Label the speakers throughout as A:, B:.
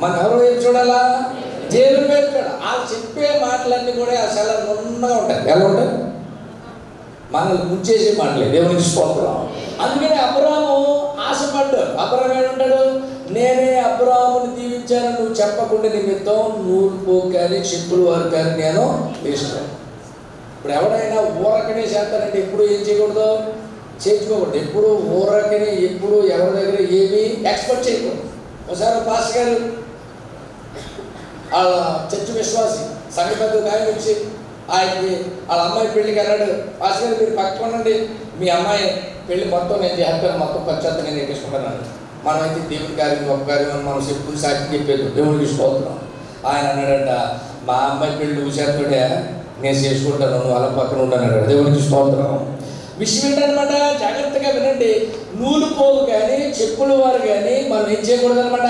A: మన ఎవరు వైపు చూడాలా? దేవుని వైపు చూడాలి? ఆ చెప్పే మాటలన్నీ కూడా అసలు నున్నగా ఉంటాయి. ఎలా ఉంటాయి? మనల్ని ముంచేసే మాటలే. దేవుని స్తోత్రం. అందుకని అబ్రాము ఆశపడ్డు అబ్రాహం ఏమంటాడు నేనే అబ్రాహ్ముని దీవించాను. నువ్వు చెప్పకుండా నిమిత్తం నూరు పోగు కానీ చెప్పులు వారు కానీ నేను వేసుకున్నాను ఇప్పుడు ఎవడైనా ఊరకనే చేస్తానంటే ఎప్పుడు ఏం చేయకూడదు? చేర్చుకోకూడదు ఎప్పుడు ఊరకనే ఎప్పుడు ఎవరి దగ్గర ఏమీ ఎక్స్పెక్ట్ చేయకూడదు. ఒకసారి పాస్ గారు వాళ్ళ చర్చి విశ్వాసి సంఘ పెద్ద ఆయన వచ్చి ఆయనకి వాళ్ళ అమ్మాయి పెళ్ళికి అన్నాడు పాస్ గారు మీరు పక్కకుండండి మీ అమ్మాయి పెళ్ళి మొత్తం నేను చేస్తాను. మొత్తం ఖర్చు నేను ఎక్కించుకుంటున్నాను మనమైతే దేవుడి కార్యం గొప్ప కార్యం మనం చెప్పు సాక్షి చెప్పేది దేవుడికి ఇష్టపోతున్నాం ఆయన అన్నాడంట మా అమ్మాయి పెళ్ళి నువ్వు నేను చేసుకుంటాను నువ్వు అలా పక్కన ఉండన్నాడు దేవుడికి ఇష్టపోతున్నాం విషయం ఏంటనమాట జాగ్రత్తగా వినండి. నూలు పోగు కానీ చెప్పులు వారు కానీ మనం ఏం చేయకూడదు అనమాట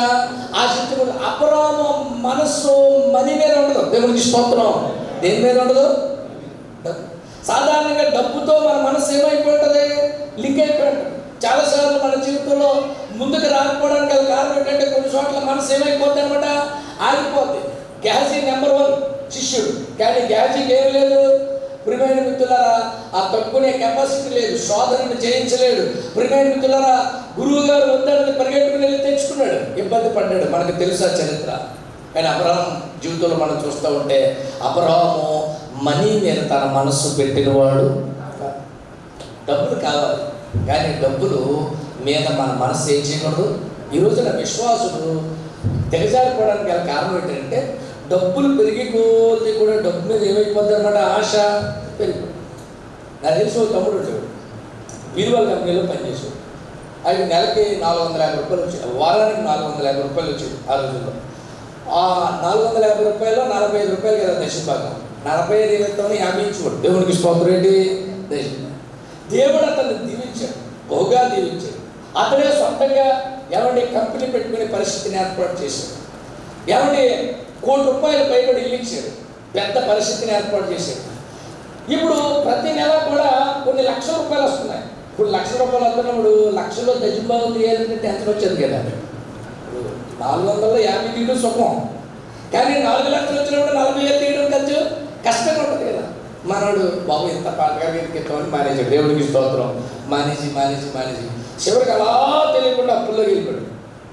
A: ఆశించకూడదు. అపరామ మనస్సు మనీ మీద ఉండదు. దేవునికి స్తోత్రం. దేని మీద ఉండదు? సాధారణంగా డబ్బుతో మన మనసు ఏమైపోతుంది లింక్ అయిపోయి ఉంటుంది చాలాసార్లు మన జీవితంలో ముందుకు రాకపోవడానికి గల కారణం ఏంటంటే కొన్ని చోట్ల మనసు ఏమైపోతుంది అనమాట ఆగిపోద్ది. గ్యాజీ నెంబర్ వన్ శిష్యుడు. కానీ గ్యాజీకి ఏం లేదు. ప్రిమైన మిత్రులారా ఆ తక్కునే కెపాసిటీ లేదు శోధనను జయించలేడు. ప్రిమైన మిత్రులారా గురువు గారు ఉందని పరిగెట్టుకుని వెళ్ళి తెచ్చుకున్నాడు. ఇబ్బంది పడ్డాడు. మనకు తెలుసా చరిత్ర? కానీ అపరాహం జీవితంలో మనం చూస్తూ ఉంటే అపరాహము మనీ మీద తన మనస్సు పెట్టినవాడు డబ్బులు కావాలి. కానీ డబ్బులు మీద మన మనసు ఏం చేయకూడదు? ఈ రోజున విశ్వాసులు దిగజారిపోవడానికి గల కారణం ఏంటంటే డబ్బులు పెరిగి కొద్ది కూడా డబ్బు మీద ఏమైపోద్ది అనమాట ఆశ పెరిగిపోతుంది నాకు తెలిసి ఒక తమ్ముడు ఉంటాడు. బీరువాల కంపెనీలో పనిచేసాడు ఆయన నెలకి నాలుగు వందల యాభై రూపాయలు వచ్చాయి. వారానికి నాలుగు వందల యాభై రూపాయలు వచ్చాయి ఆ రోజుల్లో. ఆ నాలుగు వందల యాభై రూపాయలు నలభై ఐదు రూపాయలు కదా దశభాగం నలభై ఐదు నిమిత్తం యాభై ఇచ్చుకోడు దేవునికి స్తోత్రం ఏంటి? దశ దేవుడు అతన్ని దీవించాడు. బహుగా దీవించాడు. అతనే సొంతంగా ఎవరి కంపెనీ పెట్టుకునే పరిస్థితిని ఏర్పాటు చేశాడు. ఎవరి కోటి రూపాయలు పైబడి ఇల్లు ఇచ్చాడు పెద్ద పరిస్థితిని ఏర్పాటు చేశారు. ఇప్పుడు ప్రతి నెల కూడా కొన్ని లక్షల రూపాయలు వస్తున్నాయి. ఇప్పుడు లక్ష రూపాయలు వస్తున్నప్పుడు లక్షలో దజుబాబు తీయాలంటే టెన్త్ వచ్చేది కదా. ఇప్పుడు నాలుగు వందల యాభై తీయడం సుఖం. కానీ నాలుగు లక్షలు వచ్చినప్పుడు నలభై ఏళ్ళు తీయడం ఖర్చు కష్టంగా ఉంటుంది కదా. మనోడు బాబు ఇంత పాటగా ఎత్తామని మేనేజర్ దేవుడికి స్తోత్రం. మానేసి మానేసి మానేసి. చివరికి అలా తెలియకుండా అప్పుల్లో గెలిపాడు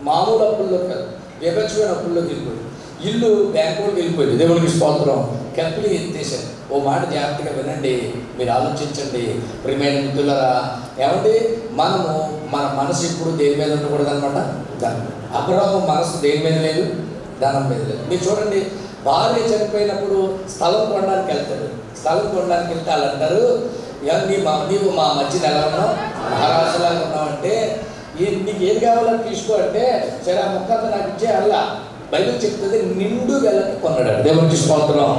A: మామూలు అప్పుల్లో కాదు. విభజమైన అప్పుల్లో గెలిపాడు ఇల్లు బ్యాంకులోకి వెళ్ళిపోయింది. దేవుడికి స్తోత్రం కంపెనీ ఎత్తేసారు ఓ మాట జాగ్రత్తగా వినండి. మీరు ఆలోచించండి. ప్రిమైన మిత్రులరా ఏమండి? మనము మన మనసు ఇప్పుడు దేని మీద ఉండకూడదు అనమాట ధనం అబ్రహం మనసు దేని మీద లేదు? ధనం మీద లేదు. మీరు చూడండి భార్య చనిపోయినప్పుడు స్థలం కొనడానికి వెళ్తారు. స్థలం కొనడానికి వెళ్తే వాళ్ళు అంటారు నీ మా నీవు మా మధ్యన ఎలా ఉన్నావు? మహారాజులాగా ఉన్నావంటే ఏ నీకు ఏది కావాలని తీసుకో. అంటే సరే ఆ మొక్క నాకు ఇచ్చే అల్లా. బైబిల్ చెప్తుంది నిండు వెళ్ళకి కొన్నాడు దేవునికి స్తోత్రం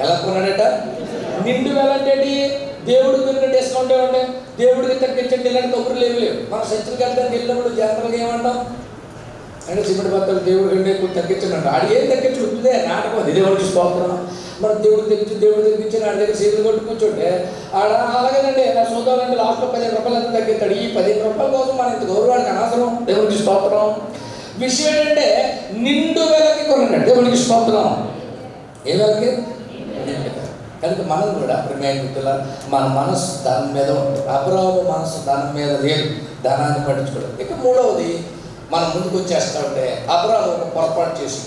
A: ఎలా కొన్నాడట నిండు వెళ్ళంటేటి దేవుడు మీరు డిస్కౌంట్ ఏమంటే దేవుడికి తగ్గించండి ఇలాంటి కబుర్లు ఏమి లేవు. మనం సెంచరీకి వెళ్ళడానికి వెళ్ళినప్పుడు జాగ్రత్తగా ఏమంటాం? అంటే చిమ్మడి భర్తలు దేవుడి కంటే ఎక్కువ తగ్గించండి ఆడు ఏం తగ్గించి ఉంటుందే నాటకం అది. దేవుడికి స్తోత్రం మనం దేవుడు తెచ్చి దేవుడు తెప్పించి నా దగ్గర చేతులు కొట్టు ఆడ అలాగేనండి నా చూద్దామంటే లాస్ట్లో పదిహేను రూపాయలు ఎంత తగ్గిస్తాడు ఈ పదిహేను రూపాయల కోసం మన ఇంత గౌరవానికి అనవసరం. దేవుడికి స్తోత్రం విషయం ఏంటంటే నిండు వెలకి కొనండి. దేవునికి స్తోత్రం. ఏ వెలకి? కనుక మనం కూడా ప్రిమేయ మన మనసు దాని మీద ఉంటుంది. అబ్రాహము మనసు దాని మీద లేదు. ధనాన్ని పట్టించుకోవడం ఇక మూడవది మనం ముందుకు వచ్చేస్తా ఉంటే అబ్రాహం ఒక పొరపాటు చేసి.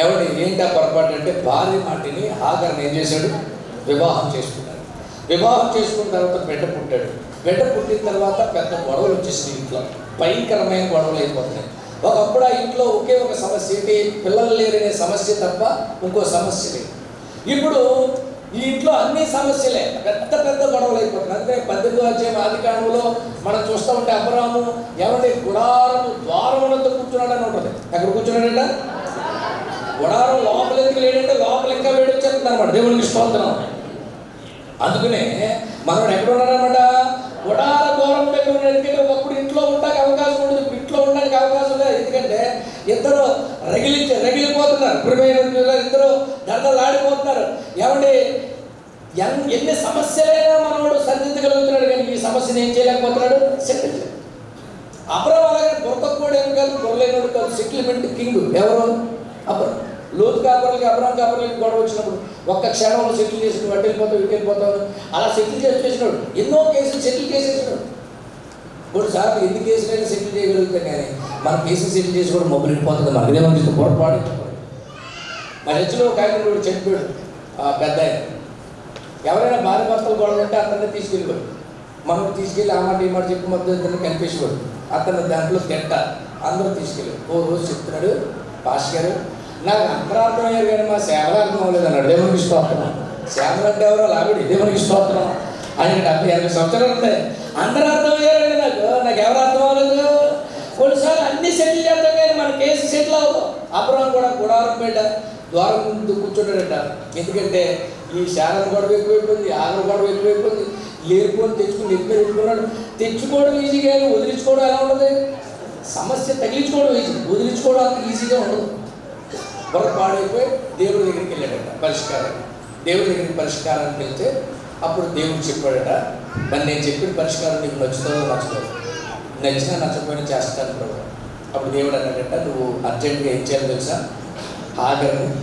A: ఎవడి ఏంటి పొరపాటు అంటే భార్య మాటిని హాగర్ని ఏం చేశాడు? వివాహం చేసుకున్నాడు. వివాహం చేసుకున్న తర్వాత బిడ్డ పుట్టాడు. బిడ్డ పుట్టిన తర్వాత పెద్ద గొడవలు వచ్చేసి ఇంట్లో. భయంకరమైన గొడవలు అయిపోతున్నాయి. ఒకప్పుడు ఆ ఇంట్లో ఒకే ఒక సమస్య ఏంటి? పిల్లలు లేరనే సమస్య తప్ప ఇంకో సమస్య లేదు. ఇప్పుడు ఈ ఇంట్లో అన్ని సమస్యలే పెద్ద పెద్ద గొడవలు అయిపోతున్నాయి. అంటే పద్దెనిమిది వచ్చే ఆది కాలంలో మనం చూస్తూ ఉంటే అబ్రాము ఎవరి గుడారము ద్వారమునందు కూర్చున్నాడని ఉంటుంది. ఎక్కడ కూర్చున్నాడట? గుడారం లోపల ఎందుకు లేడంటే లోపల ఇంకా వేడి వచ్చేస్తుంది అనమాట దేవునికి స్తోత్రం. అందుకనే మనం ఎక్కడ ఉన్నాడనమాట గుడార దూరం దగ్గర ఉన్నాడు. ఎందుకంటే ఒకప్పుడు ఇంట్లో ఉండడానికి అవకాశం ఉండదు. ఉండడానికి అవకాశం లేదు. ఎందుకంటే ఇద్దరు రగిలి రగిలిపోతున్నారు. ప్రిపేర్ ఇద్దరు దడదలాడిపోతున్నారు ఏమండి? ఎన్- ఎన్ని సమస్యలైనా మనవాడు సరిదిద్దగలుగుతున్నాడు కానీ ఈ సమస్యను ఏం చేయలేకపోతున్నాడు? సెటిల్ చేయలేడు. అబ్రహం అలాగే దొరకకపోవడం ఏం కాదు దొరలేనోడు కాదు. సెటిల్మెంట్ కింగ్ ఎవరు? అబ్రహం. లోతు కాపర్లకి అబ్రహం కాపర్లకి గొడవ వచ్చినప్పుడు ఒక్క క్షణంలో సెటిల్ చేసి అటు వెళ్ళిపోతావు ఇటు వెళ్ళిపోతావు అలా సెటిల్ చేసి చేసినాడు. ఎన్నో కేసులు సెటిల్ చేసేసినాడు. కొన్ని సార్లు ఎన్ని కేసులైనా సెటిల్ చేయగలుగుతాం కానీ మన కేసులు సెటిల్ చేసి కూడా మొబైల్ వెళ్ళిపోతుంది మనకి ఇదేమో పొరపాటు. మా చర్చిలో ఒక ఆయన కూడా చనిపోయాడు పెద్ద ఆయన. ఎవరైనా భార్య భర్తలు గొడవ ఉంటే అతన్ని తీసుకెళ్ళిపోయాడు మనం తీసుకెళ్ళి ఆ మాట ఈ మాట చెప్పి మొత్తం ఇద్దరిని కనిపించకూడదు అతను దాంట్లో తిట్ట అందరూ తీసుకెళ్ళి ఓ రోజు చెప్తున్నాడు పాస్ గారు నాకు అంతరార్థం అయ్యారు కానీ మా సేవలు అర్థం అవ్వలేదు అన్నాడు. దేవునికి స్తోత్రం. సేవలు అంటే ఎవరో లావిడి దేవునికి స్తోత్రం. ఆయన డెబ్బై ఎనభై సంవత్సరాలు ఉంటాయి అందరూ అర్థం అయ్యారండి నాకు ఎవరు అర్థం అవ్వలేదు కొన్నిసార్లు అన్ని సెటిల్ చేద్దాం కానీ మన కేసు సెటిల్ అవ్వదు. అబ్రహం కూడా గుడారం పేట ద్వారం ముందు కూర్చుంటాడట. ఎందుకంటే ఈ శారణ గొడవ ఎక్కువైపోయింది ఆగర గొడవ ఎక్కువైపోయింది. లేరుకొని తెచ్చుకుని ఎత్తున పెట్టుకున్నాడు. తెచ్చుకోవడం ఈజీగా కానీ వదిలించుకోవడం ఎలా ఉండదు? సమస్య తగిలించుకోవడం ఈజీ వదిలించుకోవడం అంత ఈజీగా ఉండదు. పొరపాడైపోయి దేవుడి దగ్గరికి వెళ్ళాడట పరిష్కారం దేవుడి దగ్గరికి పరిష్కారానికి వెళ్తే అప్పుడు దేవుడు చెప్పాడట మరి నేను చెప్పిన పరిష్కారం నీకు నచ్చుతుందో నచ్చుతుంది నచ్చినా నచ్చకపోయినా చేస్తాను ప్రభు అప్పుడు దేవుడు అన్నాడట నువ్వు అర్జెంట్గా ఏం చేయాలి తెలుసా? హాగర్ని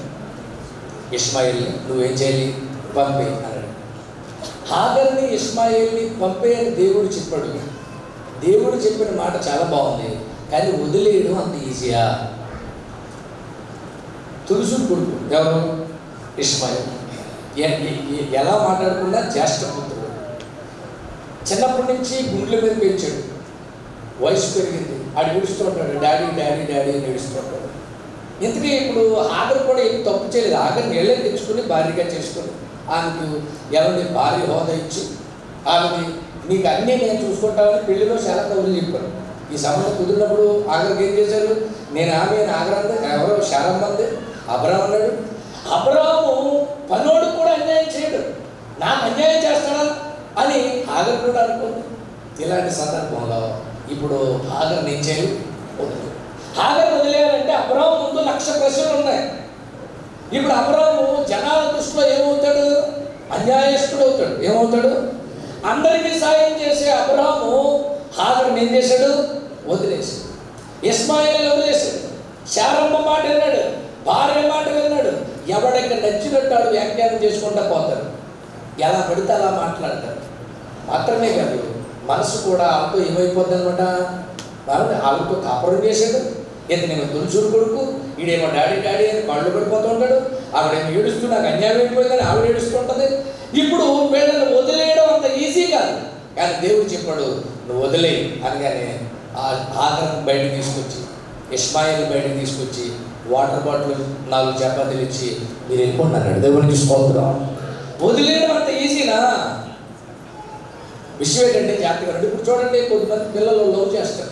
A: ఇస్మాయిల్ని నువ్వేం చేయాలి? పంపే అన్నాడు. హాగర్ని ఇస్మాయిల్ని పంపే అని దేవుడు చెప్పాడు. దేవుడు చెప్పిన మాట చాలా బాగుంది. కానీ వదిలేయడం అంత ఈజీయా? తులుసుడు కొడుకు ఎవరు? ఇస్మాయిల్. ఎలా మాట్లాడకుండా జ్యేష్ఠ పుత్రుడు. చిన్నప్పటి నుంచి గుండెల మీద పెంచాడు వయసు పెరిగింది. ఆడు ఏడుస్తుంటాడు డాడీ డాడీ డాడీ అని ఏడుస్తుంటాడు. ఇంతకీ ఇప్పుడు ఆగర్ కూడా ఏం తప్పు చేయలేదు. ఆగర్ నీళ్ళని తెచ్చుకుని భార్యగా చేసుకుని ఆమెకు ఎవరిని భార్య హోదా ఇచ్చి ఆమెని నీకు అన్నీ నేను చూసుకుంటామని పెళ్ళిలో చాలా కబుర్లు చెప్పారు. ఈ సంబంధం కుదిరినప్పుడు ఆగరికి ఏం చేశారు? నేను ఆమె ఆగరంది ఎవరో శారమ్మంది అబ్రాహం అన్నాడు అబ్రాహము పనోడు కూడా అన్యాయం చేయడు. నాకు అన్యాయం చేస్తాడా? అని ఆగర్ కూడా అనుకుంది. ఇలాంటి సందర్భంలో ఇప్పుడు హాగర్ నేను చేయు హాగర్ వదిలేయాలంటే అబ్రాహం ముందు లక్ష ప్రశ్నలు ఉన్నాయి. ఇప్పుడు అబ్రాహము జనాల దృష్టిలో ఏమవుతాడు? అన్యాయస్తుడు అవుతాడు. ఏమవుతాడు? అందరికీ సాయం చేసే అబ్రాహము హాగర్ని ఏం చేశాడు? వదిలేశాడు. ఇస్మాయిల్ వదిలేశాడు. శారమ్మ మాట విన్నాడు. భార్య మాట విన్నాడు. ఎవడికి నచ్చినట్టు వ్యాఖ్యానం చేసుకుంటా పోతాడు. ఎలా పడితే అలా మాట్లాడతాడు. మాత్రమే కాదు మనసు కూడా ఆమెతో ఏమైపోద్ది అనమాట? ఆమెతో కాపురం చేశాడు. ఇతనేమో తులసూరు కొడుకు ఈడేమో డాడీ డాడీ అని కళ్ళు పడిపోతూ ఉంటాడు. ఆవిడేమో ఏడుస్తూ నాకు అన్యాయం అయిపోయిందని ఆవిడ ఏడుస్తుంటుంది ఇప్పుడు వీళ్ళని వదిలేయడం అంత ఈజీ కాదు. కానీ దేవుడు చెప్పాడు నువ్వు వదిలే. అనగానే ఆ ఆదరణ బయటకు తీసుకొచ్చి ఇస్మాయిల్ బయటకు తీసుకొచ్చి వాటర్ బాటిల్ నాలుగు చపాతీలు ఇచ్చి మీరు వెళ్ళిపోండి అన్నాడు దేవునికి స్తోత్రం. వదిలేయడం అంత ఈజీనా విషయం ఏంటంటే జాగ్రత్తగా రండి. ఇప్పుడు చూడండి కొంతమంది పిల్లలు లవ్ చేస్తారు.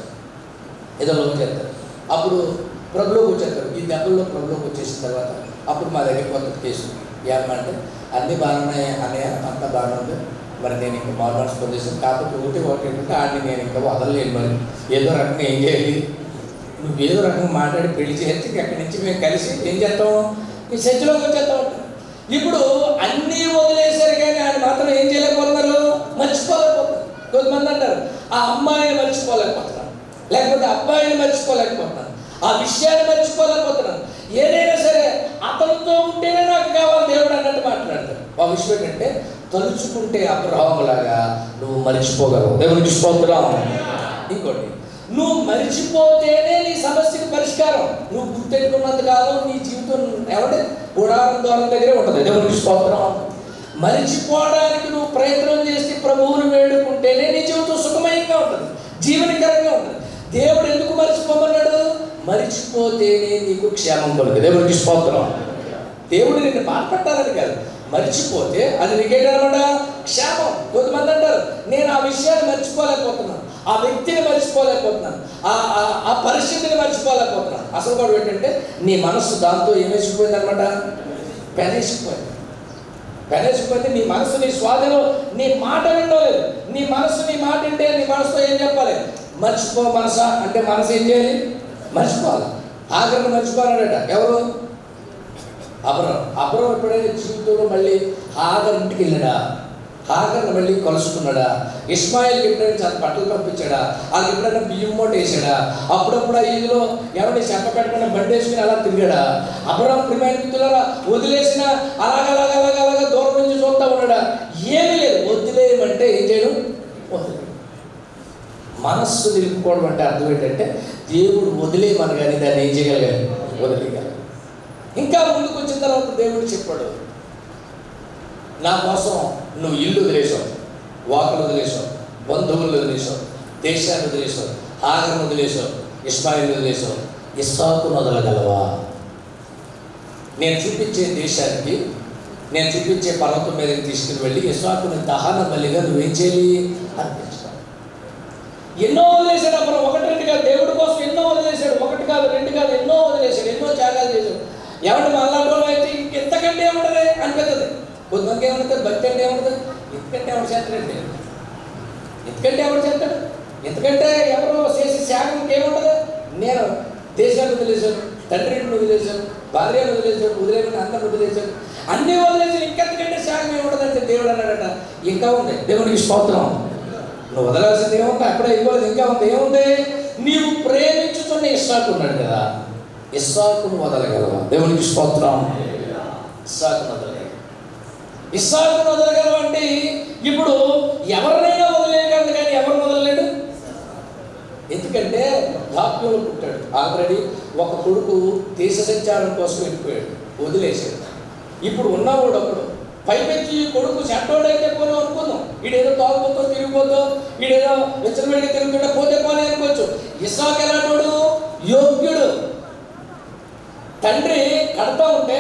A: ఏదో లవ్ చేస్తారు. అప్పుడు ప్రభులోకి వచ్చేస్తారు. ఈ దెబ్బల్లో ప్రభులోకి వచ్చేసిన తర్వాత అప్పుడు మా దగ్గర కొంత కేసు. ఏమంటే అన్ని బాగున్నాయి? అనే అంత బాగుంది మరి నేను ఇంకా మార్మల్స్ పొందేసాను కాకపోతే ఒకటి ఒకటి ఏంటంటే ఆడిని నేను ఇంకా వదలలేను మరి. ఏదో రకంగా ఏం చేయాలి? నువ్వు ఏదో రకంగా మాట్లాడి పెళ్ళి చేస్తే అక్కడి నుంచి మేము కలిసి ఏం చేస్తాం? ఈ చర్చిలోకి వచ్చేస్తాం ఇప్పుడు అన్నీ వదిలేశారు కానీ ఆయన మాత్రం ఏం చేయలేకపోతున్నారు? మర్చిపోలేకపోతున్నారు. కొంతమంది అంటారు ఆ అమ్మాయిని మర్చిపోలేకపోతున్నాను. లేకపోతే అబ్బాయిని మర్చిపోలేకపోతున్నాను. ఆ విషయాన్ని మర్చిపోలేకపోతున్నాను. ఏదైనా సరే అతనితో ఉంటేనే నాకు కావాలి దేవుడు అన్నట్టు మాట్లాడతాడు. ఆ విషయం ఏంటంటే తలుచుకుంటే అబ్రహాములాగా నువ్వు మర్చిపోగలవు. దేవునికి స్తోత్రం. ఇంకోటి నువ్వు మర్చిపోతేనే నీ సమస్యకి పరిష్కారం. నువ్వు గుర్తెట్టుకున్నంత కాలం నీ జీవితం ఎవడే గుడారం ద్వారం దగ్గరే ఉంటుంది. దేవునికి స్తోత్రం. మరిచిపోవడానికి నువ్వు ప్రయత్నం చేసి ప్రభువును వేడుకుంటేనే నీ జీవితం సుఖమయంగా ఉంటుంది జీవనకరంగా ఉంటుంది. దేవుడు ఎందుకు మరిచిపోమన్నాడు? మరిచిపోతేనే నీకు క్షేమం కలుగు దేవునికి స్తోత్రం. దేవుడు నిన్ను బాధపట్టాలని కాదు మర్చిపోతే అది నీకేటనమాట క్షేమం. కొంతమంది అంటారు నేను ఆ విషయాన్ని మర్చిపోలేకపోతున్నాను ఆ వ్యక్తిని మర్చిపోలేకపోతున్నాను ఆ ఆ- ఆ పరిస్థితిని మర్చిపోలేకపోతున్నాను. అసలు కూడా ఏంటంటే నీ మనస్సు దాంతో ఏమేసిపోయింది అనమాట పెనేసిపోయింది. పెనేసిపోయింది నీ మనసు నీ స్వాధీనం నీ మాట వినలేదు నీ మనసు నీ మాట వింటే నీ మనసుతో ఏం చెప్పాలి? మర్చిపో మనసా అంటే మనసు ఏం చేయాలి? మర్చిపోవాలి. ఆఖరిని మర్చిపోవాలట. ఎవరు? అబ్రం అబ్రం ఎప్పుడైనా జీవితంలో మళ్ళీ ఆగర్ ఇంటికి వెళ్ళాడా? హాగర్ని మళ్ళీ కలుసుకున్నాడా? ఇస్మాయిల్కి ఎప్పుడైనా చాలా బట్టలు పంపించాడా? వాళ్ళకి ఎప్పుడైనా బియ్యం మూట వేసాడా? అప్పుడప్పుడు ఈలో ఎవరిని చెప్ప పెట్టకుండా బండి వేసుకుని అలా తిరిగాడా? అబ్రహం ప్రిమైన వదిలేసిన అలాగ అలాగ అలాగ అలాగ దూరం నుంచి చూస్తా ఉన్నాడా? ఏమీ లేదు. వదిలేయమంటే ఏం చేయడం మనస్సు నిలుపుకోవడం అంటే అర్థం ఏంటంటే దేవుడు వదిలేయమని కానీ దాన్ని ఏం చేయగలిగాడు వదిలేయగలరు ఇంకా ముందుకు వచ్చిన తర్వాత దేవుడు చెప్పాడు నా కోసం నువ్వు ఇల్లు వదిలేసావు వాకులు వదిలేసావు బంధువులు వదిలేసావు దేశాన్ని వదిలేసావు ఆగరం వదిలేసావు ఇస్మాయిల్ వదిలేసావు ఇస్సాకును వదలగలవా? నేను చూపించే దేశానికి నేను చూపించే పర్వతం మీదకి తీసుకుని వెళ్ళి ఇస్సాకుని దహన బలిగా నువ్వేం చేయాలి? అర్పించాలి ఎన్నో వదిలేశాడు అప్పుడు ఒకటి రెండు కాదు దేవుడి కోసం ఎన్నో వదిలేశాడు ఒకటి కాదు రెండు కాదు ఎన్నో వదిలేశాడు ఎన్నో త్యాగాలు చేశాడు ఎవరి మళ్ళా అయితే ఇంతకంటే ఏముండదు అనిపిస్తుంది కొంతమందికి ఏమవుతుంది భక్తి అంటే ఏమవుతుంది ఇంతకంటే ఎవరు చేస్తాడండి ఎందుకంటే ఎవరు చేస్తాడు ఎందుకంటే ఎవరు చేసే సేవకి ఏముండదు నేను దేశాన్ని వదిలేశాను తండ్రిని వదిలేశాను భార్యను వదిలేశాను వదిలేమని అందరిని వదిలేశాను. అన్నీ వదిలేశాను ఇంకెంతకంటే త్యాగం ఏముండదంటే దేవుడు అన్నాడట ఇంకా ఉంది. దేవునికి స్తోత్రం. నువ్వు వదలాల్సింది ఏముంది? అక్కడే ఇవ్వలేదు ఇంకా ఉంది. ఏముంది? నీవు ప్రేమించుతున్న ఇస్సాకు ఉన్నాడు కదా. ఇస్సాకును వదలగలవా? దేవునికి స్తోత్రం. ఇస్సాకును వదలగలవా? ఇస్సాకును వదలగలవా అంటే ఇప్పుడు ఎవరినైనా వదిలేయగలదు కానీ ఎవరు వదలలేడు? ఎందుకంటే వృద్ధాప్యంలో పుట్టాడు. ఆల్రెడీ ఒక కొడుకు దేశ సంచారం కోసం వెళ్ళిపోయాడు. వదిలేశాడు. ఇప్పుడు ఉన్నవాడు ఒకడు. పైపెచ్చి కొడుకు చెడ్డోడైతే పోనీ అనుకుందాం. వీడేదో తాగుపోతో తిరిగిపోతో వీడేదో విచ్చలవిడిగా తిరుగుతుంటే పోతే పోనీ అనుకోవచ్చు. ఇసాక్ ఎలాంటి యోగ్యుడు. తండ్రి కడతా ఉంటే